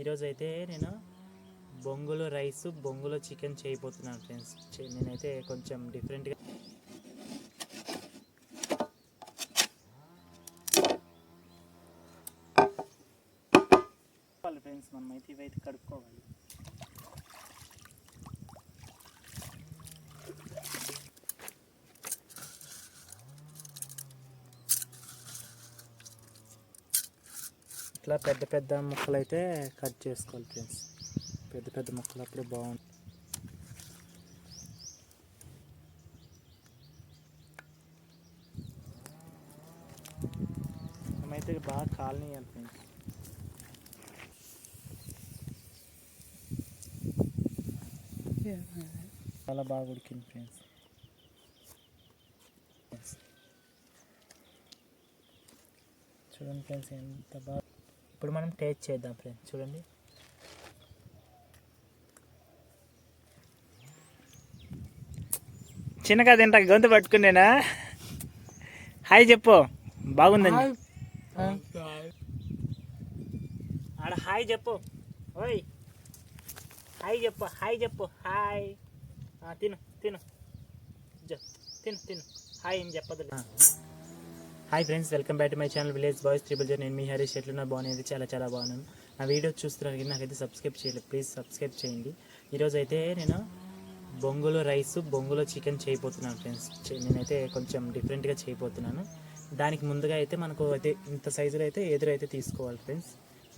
ఈరోజు అయితే నేను బొంగులో రైస్ బొంగులో చికెన్ చేయబోతున్నాను ఫ్రెండ్స్. నేనైతే కొంచెం డిఫరెంట్గా ఫ్రెండ్స్ మనమైతే ఇవైతే కడుక్కోవాలి. ఇట్లా పెద్ద పెద్ద ముక్కలు అయితే కట్ చేసుకోవాలి ఫ్రెండ్స్. పెద్ద పెద్ద ముక్కలు అప్పుడు బాగుంటుంది మేమైతే బాగా కాలనీ ఫ్రెండ్స్. చాలా బాగా ఉడికింది ఫ్రెండ్స్. చూడండి ఫ్రెండ్స్ ఎంత బాగా ఇప్పుడు మనం టేస్ట్ చేద్దాం ఫ్రెండ్స్ చూడండి. చిన్నగా తింటా గొంతు పట్టుకునేనా హాయ్ చెప్పు బాగుందండి. ఆడ హాయ్ చెప్పు. ఓయ్. హాయ్ చెప్పు హాయ్ చెప్పు హాయ్. ఆ, తిను తిను. తిను తిను. హాయ్ ఏం చెప్పదు hi friends welcome back to my channel village boys triple జర్ నేను మీ హరీష్. ఎట్లున్నా బాగునేది చాలా చాలా బాగున్నాను. నా వీడియో చూస్తున్నారు కానీ నాకైతే సబ్స్క్రైబ్ చేయలేదు. ప్లీజ్ సబ్స్క్రైబ్ చేయండి. ఈరోజు అయితే నేను బొంగులో రైస్ బొంగులో చికెన్ చేయబోతున్నాను ఫ్రెండ్స్ నేనైతే కొంచెం డిఫరెంట్గా చేయబోతున్నాను. దానికి ముందుగా అయితే మనకు అయితే ఇంత సైజులో అయితే ఎదురు అయితే తీసుకోవాలి ఫ్రెండ్స్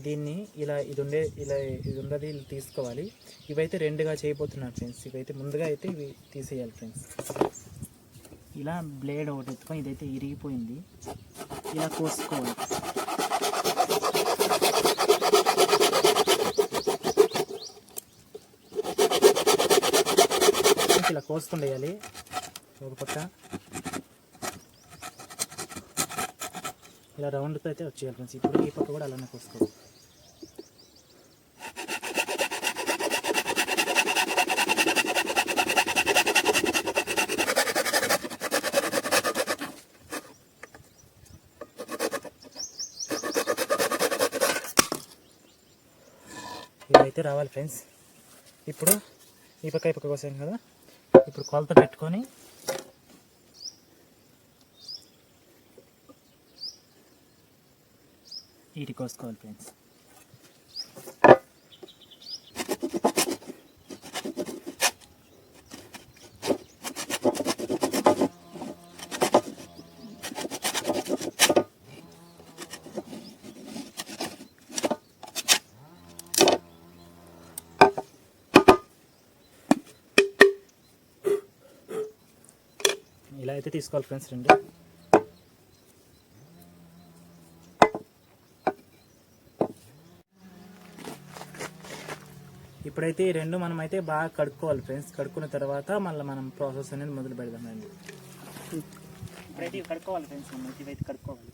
దీన్ని ఇలా ఇది ఉండే ఇలా ఇది ఉన్నది ఇలా తీసుకోవాలి. ఇవైతే రెండుగా చేయబోతున్నాను ఫ్రెండ్స్ ఇవైతే ముందుగా అయితే ఇవి తీసేయాలి ఫ్రెండ్స్ ఇలా బ్లేడ్ ఒకటి ఎత్తుకొని ఇదైతే ఇరిగిపోయింది. ఇలా కోసుకోవాలి. ఇలా కోసుకుండేయాలి ఒక పక్క. ఇలా రౌండ్తో అయితే వచ్చేయాలి ఫ్రెండ్స్ ఇప్పుడు ఈ పక్క కూడా అలానే కోసుకోవాలి ఇవైతే రావాలి ఫ్రెండ్స్. ఇప్పుడు ఈ పక్క ఈ పక్క కోసాం కదా. ఇప్పుడు కొలత పెట్టుకొని వీటి కోసుకోవాలి ఫ్రెండ్స్. ఇలా అయితే తీసుకోవాలి ఫ్రెండ్స్ రెండు. ఇప్పుడైతే ఈ రెండు మనం అయితే బాగా కడుక్కోవాలి ఫ్రెండ్స్ కడుక్కున్న తర్వాత మళ్ళీ మనం ప్రాసెస్ అనేది మొదలు పెడదామండి ఇప్పుడైతే కడుక్కోవాలి ఫ్రెండ్స్ మనం ఇవైతే కడుక్కోవాలి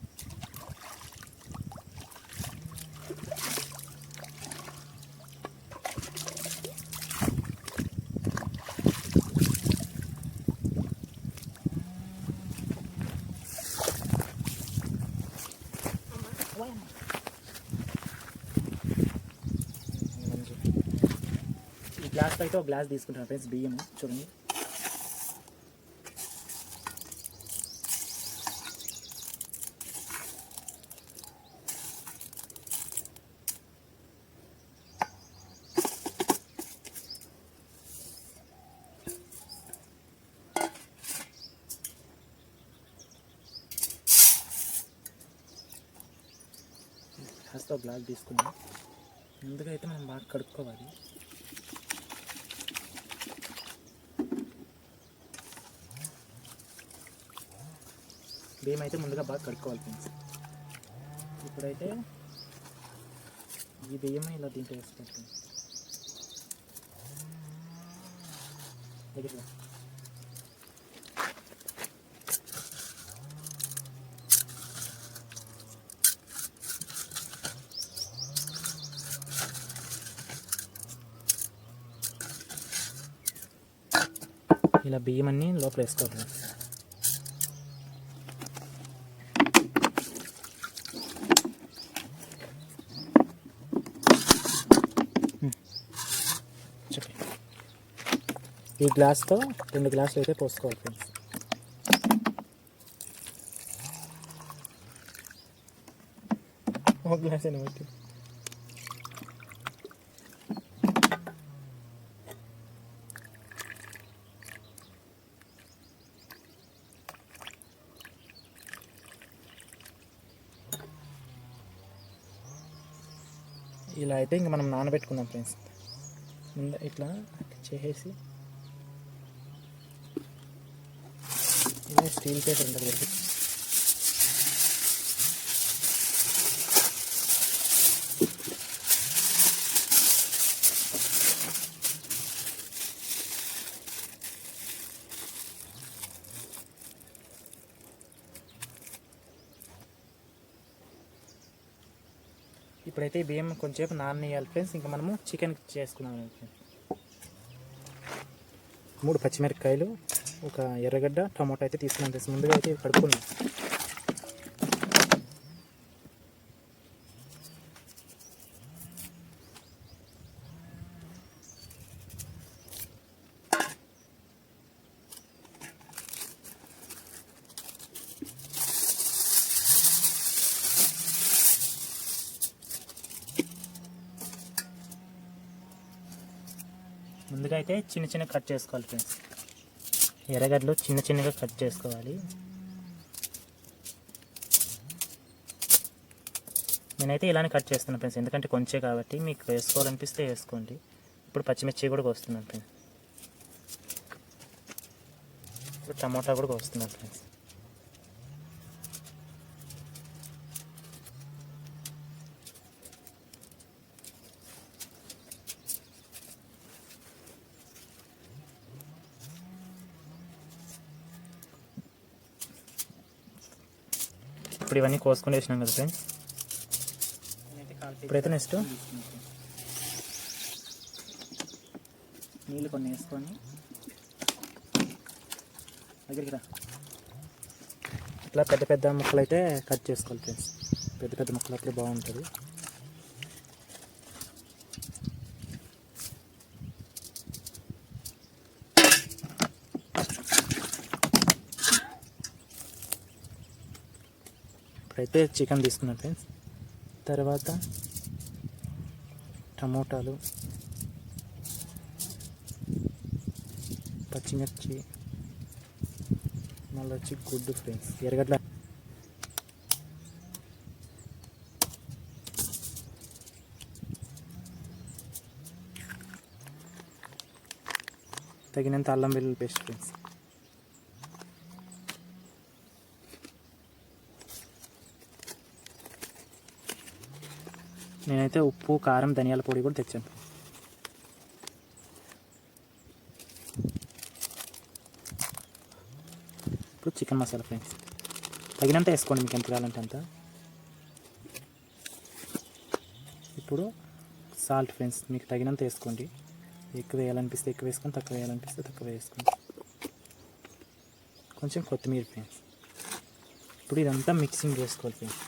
ఈ గ్లాస్ అయితే ఒక గ్లాస్ తీసుకుంటాను ఫ్రెండ్స్ బియ్యం చూడండి. గ్లాస్తో గ్లాస్ తీసుకున్నాం ముందుగా అయితే మనం బాగా కడుక్కోవాలి. బియ్యం అయితే ముందుగా బాగా కడుక్కోవాలి ఫ్రెండ్స్ ఇప్పుడైతే ఈ బియ్యం ఇలా దీంట్లో వేసుకుంటాం దగ్గర ఇలా బియ్యం అన్నీ లోపల వేసుకోవాలి ఈ గ్లాస్తో రెండు గ్లాసులు అయితే పోసుకోవాలి ఫ్రెండ్స్. ఒక గ్లాస్ అయినా బట్టి ఇలా అయితే ఇంకా మనం నానబెట్టుకుందాం ఫ్రెండ్స్. ముందు ఇట్లా చేసేసి ఇది స్టీల్ పేపర్ ఉంటుంది కదా ఇప్పుడైతే ఈ బియ్యం కొంచెంసేపు నాననేయాలి ఫ్రెండ్స్. ఇంకా మనము చికెన్ చేసుకున్నాం మూడు పచ్చిమిరపకాయలు ఒక ఎర్రగడ్డ టమాటా అయితే తీసుకున్నాను తెలుసు ముందుగా అయితే కడుక్కున్నాం ముందుగా అయితే చిన్న చిన్న కట్ చేసుకోవాలి ఫ్రెండ్స్ ఎర్రగడ్డలు చిన్న చిన్నగా కట్ చేసుకోవాలి. నేనైతే ఇలానే కట్ చేస్తున్నాను ఫ్రెండ్స్ ఎందుకంటే కొంచెం కాబట్టి మీకు వేసుకోవాలనిపిస్తే వేసుకోండి. ఇప్పుడు పచ్చిమిర్చి కూడా కోస్తున్నాను ఫ్రెండ్స్. ఇప్పుడు టమాటా కూడా కోస్తున్నాను ఫ్రెండ్స్. ఇప్పుడు ఇవన్నీ కోసుకొని వేసినాం కదా ఫ్రెండ్స్ ఇప్పుడైతే నెక్స్ట్ నీళ్ళు కొన్ని వేసుకొని దగ్గరికి రా. ఇట్లా పెద్ద పెద్ద ముక్కలు అయితే కట్ చేసుకోవాలి ఫ్రెండ్స్ పెద్ద పెద్ద ముక్కలు అప్పుడు బాగుంటుంది. ఇప్పుడైతే చికెన్ తీసుకున్నాను ఫ్రెండ్స్. తర్వాత టమోటాలు పచ్చిమిర్చి మళ్ళీ వచ్చి గుడ్డు ఫ్రెండ్స్. ఎరగడ్ల తగినంత అల్లం వెల్లుల్లి పేస్ట్ ఫ్రెండ్స్. నేనైతే ఉప్పు కారం ధనియాల పొడి కూడా తెచ్చాను. ఇప్పుడు చికెన్ మసాలా ఫ్రెండ్స్. తగినంత వేసుకోండి మీకు ఎంత కావాలంటే అంత. ఇప్పుడు సాల్ట్ ఫ్రెండ్స్ మీకు తగినంత వేసుకోండి. ఎక్కువ వేయాలనిపిస్తే ఎక్కువ వేసుకొని తక్కువ వేయాలనిపిస్తే తక్కువ వేసుకోండి. కొంచెం కొత్తిమీర ఫ్రెండ్స్. ఇప్పుడు ఇదంతా మిక్సింగ్ చేసుకోవాలి ఫ్రెండ్స్.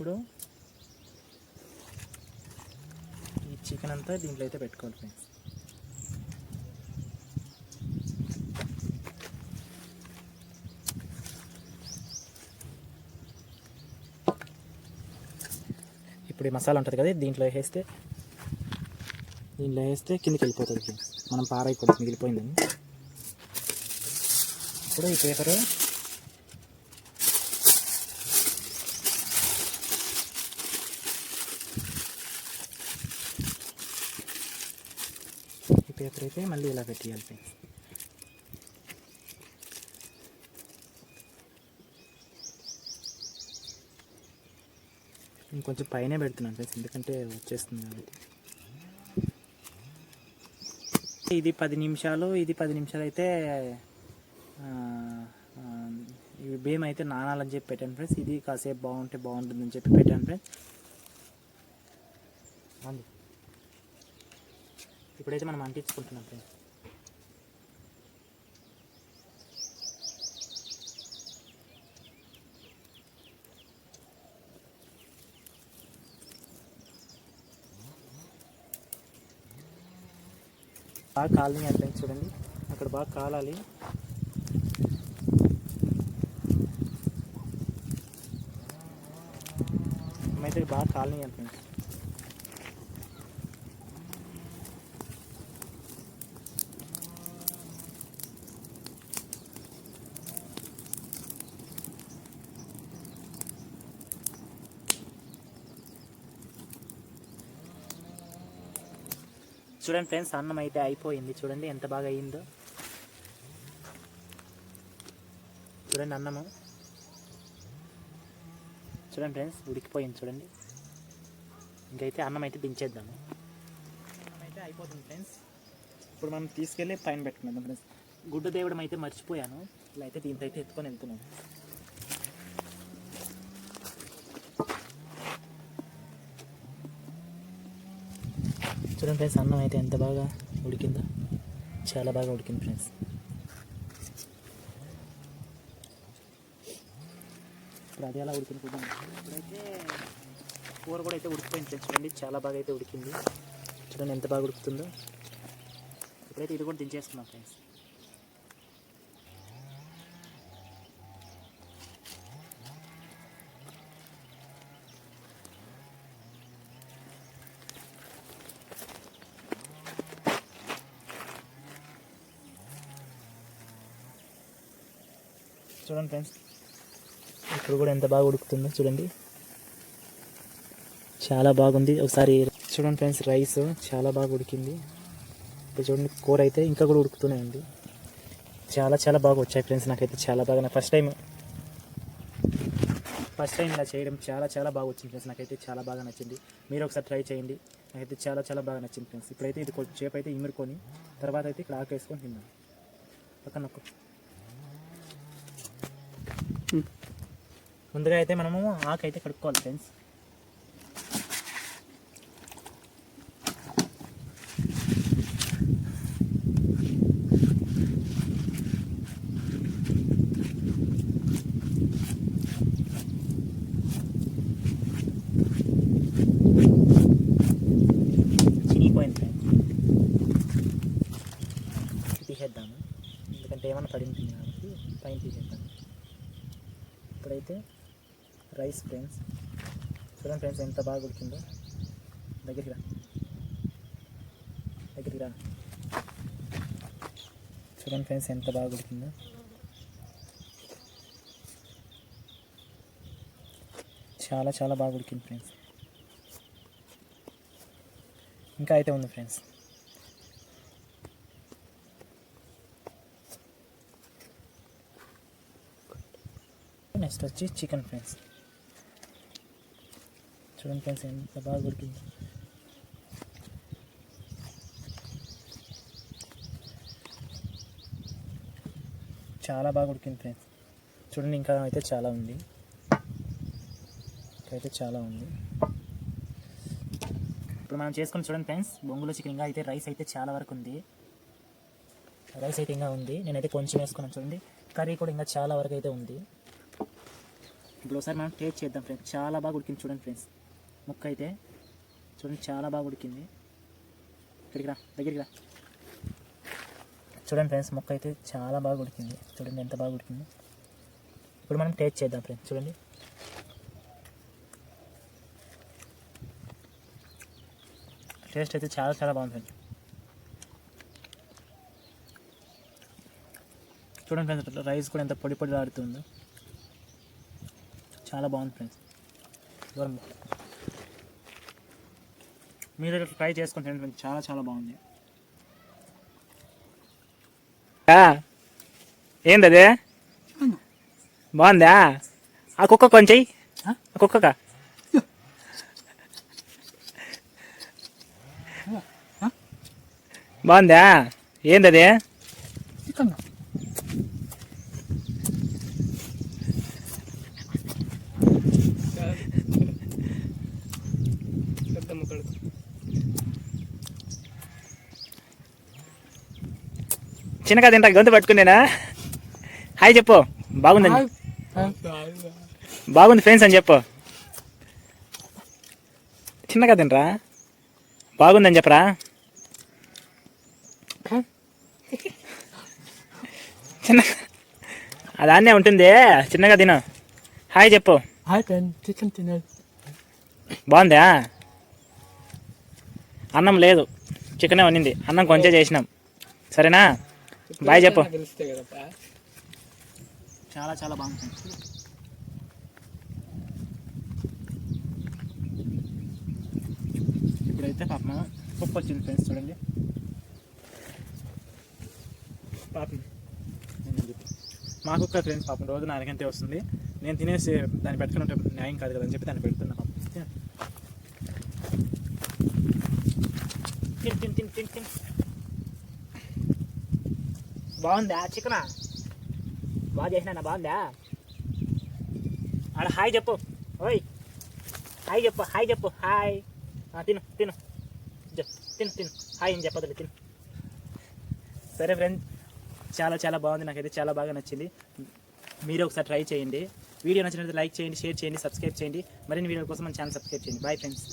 ఇప్పుడు ఈ చికెన్ అంతా దీంట్లో అయితే పెట్టుకోవాలి ఫ్రెండ్స్ ఇప్పుడు ఈ మసాలా ఉంటుంది కదా దీంట్లో వేస్తే దీంట్లో వేస్తే కిందకి వెళ్ళిపోతుంది మనం పారైపోతుంది మిగిలిపోయిందని. ఇప్పుడు ఈ పేపరు పేపర్ అయితే మళ్ళీ ఇలా పెట్టేయాలి ఫ్రెండ్స్ ఇంకొంచెం పైనే పెడుతున్నాను ఫ్రెండ్స్ ఎందుకంటే వచ్చేస్తుంది కాబట్టి. ఇది పది నిమిషాలు ఇది పది నిమిషాలు అయితే ఆ, ఇవి బియ్యం అయితే నానాలని చెప్పి పెట్టాను ఫ్రెండ్స్. ఇది కాసేపు బాగుంటే బాగుంటుందని చెప్పి పెట్టాను ఫ్రెండ్స్. ఇప్పుడైతే మనం అంటించుకుంటున్నాం ఫ్రెండ్స్. బాగా కాలనీ ఫ్రెండ్స్ చూడండి. అక్కడ బాగా కాలాలి. అయితే బాగా కాలనీ ఫ్రెండ్స్. చూడండి ఫ్రెండ్స్ అన్నం అయితే అయిపోయింది. చూడండి ఎంత బాగా అయిందో. చూడండి అన్నము. చూడండి ఫ్రెండ్స్ ఉడికిపోయింది చూడండి. ఇంకైతే అన్నం అయితే దించేద్దాము. అన్నం అయితే అయిపోతుంది ఫ్రెండ్స్. ఇప్పుడు మనం తీసుకెళ్ళి పైన పెట్టుకున్నాం ఫ్రెండ్స్. గుడ్డ దేవడం అయితే మర్చిపోయాను. ఇలా అయితే దీంతో అయితే ఎత్తుకొని వెళ్తున్నాను చూడండి ఫ్రెండ్స్ అన్నం అయితే ఎంత బాగా ఉడికిందో. చాలా బాగా ఉడికింది ఫ్రెండ్స్. ఇప్పుడు అది ఎలా ఉడికింది ఇప్పుడైతే కూర కూడా అయితే ఉడికిపోయింది ఫ్రెండ్స్. చూడండి చాలా బాగా అయితే ఉడికింది. చూడండి ఎంత బాగా ఉడుకుతుందో. ఇప్పుడైతే ఇది కూడా దించేస్తున్నాం ఫ్రెండ్స్. చూడండి ఫ్రెండ్స్ ఇప్పుడు కూడా ఎంత బాగా ఉడుకుతుందో చూడండి. చాలా బాగుంది. ఒకసారి చూడండి ఫ్రెండ్స్ రైస్ చాలా బాగా ఉడికింది. ఇప్పుడు చూడండి కూర అయితే ఇంకా కూడా ఉడుకుతూనే ఉంది చాలా చాలా బాగా వచ్చాయి ఫ్రెండ్స్ నాకైతే చాలా బాగా. నా ఫస్ట్ టైం ఫస్ట్ టైం ఇలా చేయడం చాలా చాలా బాగా వచ్చింది ఫ్రెండ్స్ నాకైతే చాలా బాగా నచ్చింది. మీరు ఒకసారి ట్రై చేయండి. నాకైతే చాలా చాలా బాగా నచ్చింది ఫ్రెండ్స్ ఇప్పుడైతే ఇది కొంచెం సేపు అయితే ఇమురుకొని తర్వాత అయితే ఇక్కడ ఆకేసుకొని తిన్నాను పక్కన నొక్కు. ముందుగా అయితే మనము ఆకు అయితే కడుక్కోవాలి ఫ్రెండ్స్ చినిగిపోయింది తీసేద్దాము. ఎందుకంటే ఏమైనా పడింది కాబట్టి పైన తీసేద్దాము. ఇప్పుడైతే రైస్ ఫ్రెండ్స్. చూడండి ఫ్రెండ్స్ ఎంత బాగా ఉడికిందో. దగ్గరికి రా. దగ్గరికి రా. చూడండి ఫ్రెండ్స్ ఎంత బాగా ఉడికిందో. చాలా చాలా బాగా ఉడికింది ఫ్రెండ్స్. ఇంకా అయితే ఉంది ఫ్రెండ్స్. నెక్స్ట్ వచ్చి చికెన్ ఫ్రెండ్స్ చూడండి ఫ్రెండ్స్ ఎంత బాగా దొరికింది చాలా బాగా ఉడికింది ఫ్రెండ్స్ చూడండి ఇంకా అయితే చాలా ఉంది. ఇంకా అయితే చాలా ఉంది. ఇప్పుడు మనం చేసుకుని చూడండి ఫ్రెండ్స్ బొంగులో చికెన్ ఇంకా అయితే రైస్ అయితే చాలా వరకు ఉంది. రైస్ అయితే ఇంకా ఉంది. నేనైతే కొంచెం వేసుకున్నాను చూడండి. కర్రీ కూడా ఇంకా చాలా వరకు అయితే ఉంది. ఇప్పుడు ఒకసారి మనం టేస్ట్ చేద్దాం ఫ్రెండ్స్ చాలా బాగా ఉడికింది చూడండి ఫ్రెండ్స్ ముక్క అయితే చూడండి చాలా బాగా ఉడికింది. ఇక్కడికి రా దగ్గరికి రా. చూడండి ఫ్రెండ్స్ ముక్క అయితే చాలా బాగా ఉడికింది. చూడండి ఎంత బాగా ఉడికింది. ఇప్పుడు మనం టేస్ట్ చేద్దాం ఫ్రెండ్స్ చూడండి. టేస్ట్ అయితే చాలా చాలా బాగుంది ఫ్రెండ్స్ చూడండి ఫ్రెండ్స్ రైస్ కూడా ఎంత పొడి పొడి ఆడుతుందో. చాలా బాగుంది ఫ్రెండ్స్. దూరం. మీరు ఇట్లా ట్రై తినండి ఫ్రెండ్స్. చాలా చాలా బాగుంది. ఏంది అదే బాగుందా? ఆ కుక్క కొంచెం ఆ? కుక్కక? బాగుందా? ఏంది చిన్నగా తింటా గొంతు పట్టుకునేనా? హాయ్ చెప్పు బాగుందని బాగుంది ఫ్రెండ్స్ అని చెప్పు. చిన్నగా తినరా బాగుందని చెప్పరా? చిన్న అదాన్నే ఉంటుంది చిన్నగా తిను. హాయ్ చెప్పు. బాగుందా? అన్నం లేదు చికెనే వండింది. అన్నం కొంచెం చేసినాం. సరేనా? బాయ్ చెప్పు. చాలా చాలా బాగుంటుంది ఇప్పుడైతే పాపం కుక్క వచ్చింది ఫ్రెండ్స్ చూడండి. పాపం. నేను చెప్పి. మా కుక్క ఫ్రెండ్స్ పాపం రోజు నాలుగంటే వస్తుంది. నేను తినేసి దాన్ని పెట్టుకుని ఉంటే న్యాయం కాదు కదా అని చెప్పి దాన్ని పెడుతున్నా పాపం. తిను. తిను తిను తిను తిను తిను. బాగుందా చికెన్? బాగా చేసినా బాగుందా? ఆడ హాయ్ చెప్పు. ఓయ్ హాయ్ చెప్పు హాయ్ చెప్పు హాయ్. తిను తిను. తిను తిను. హాయ్ ఏం చెప్పదులే తిను. సరే ఫ్రెండ్స్ చాలా చాలా బాగుంది. నాకైతే చాలా బాగా నచ్చింది. మీరు ఒకసారి ట్రై చేయండి. వీడియో నచ్చినట్లయితే లైక్ చేయండి షేర్ చేయండి సబ్స్క్రైబ్ చేయండి. మరిన్ని వీడియో కోసం మన ఛానల్ సబ్స్క్రైబ్ చేయండి. Bye friends